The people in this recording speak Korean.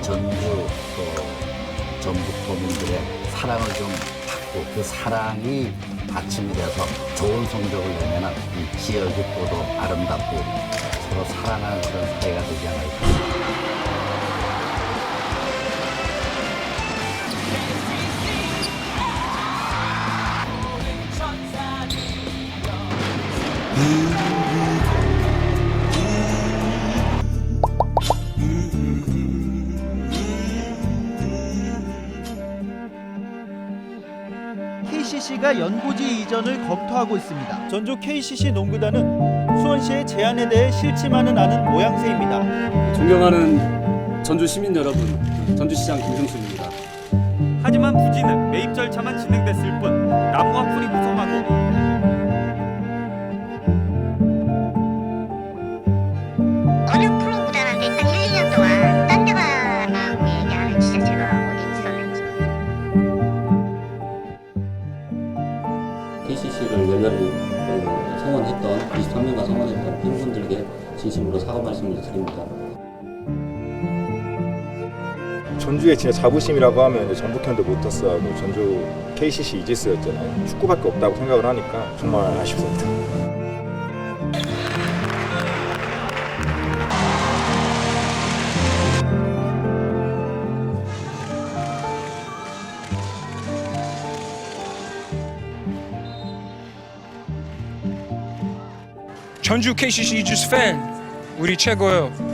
전주 또 전북 도민들의 사랑을 좀 받고 그 사랑이 받침이 돼서 좋은 성적을 내면 이 지역이 또도 아름답고 서로 사랑하는 그런 사회가 되지 않을까. KCC가 연고지 이전을 검토하고 있습니다. 전주 KCC 농구단은 수원시의 제안에 대해 싫지만은 않은 모양새입니다. 존경하는 전주 시민 여러분, 전주시장 김승순입니다. 하지만 부지는 매입 절차만 진행됐을 뿐 나무와 풀이 KCC를 열렬히 그 성원했던 23년간 성원했던 팬분들께 진심으로 사과 말씀을 드립니다. 전주의 진짜 자부심이라고 하면 전북현대 모터스하고 전주 KCC 이지스였잖아요. 축구밖에 없다고 생각을 하니까 정말 아쉽습니다. 전주 KCC 이주스 팬 우리 최고요.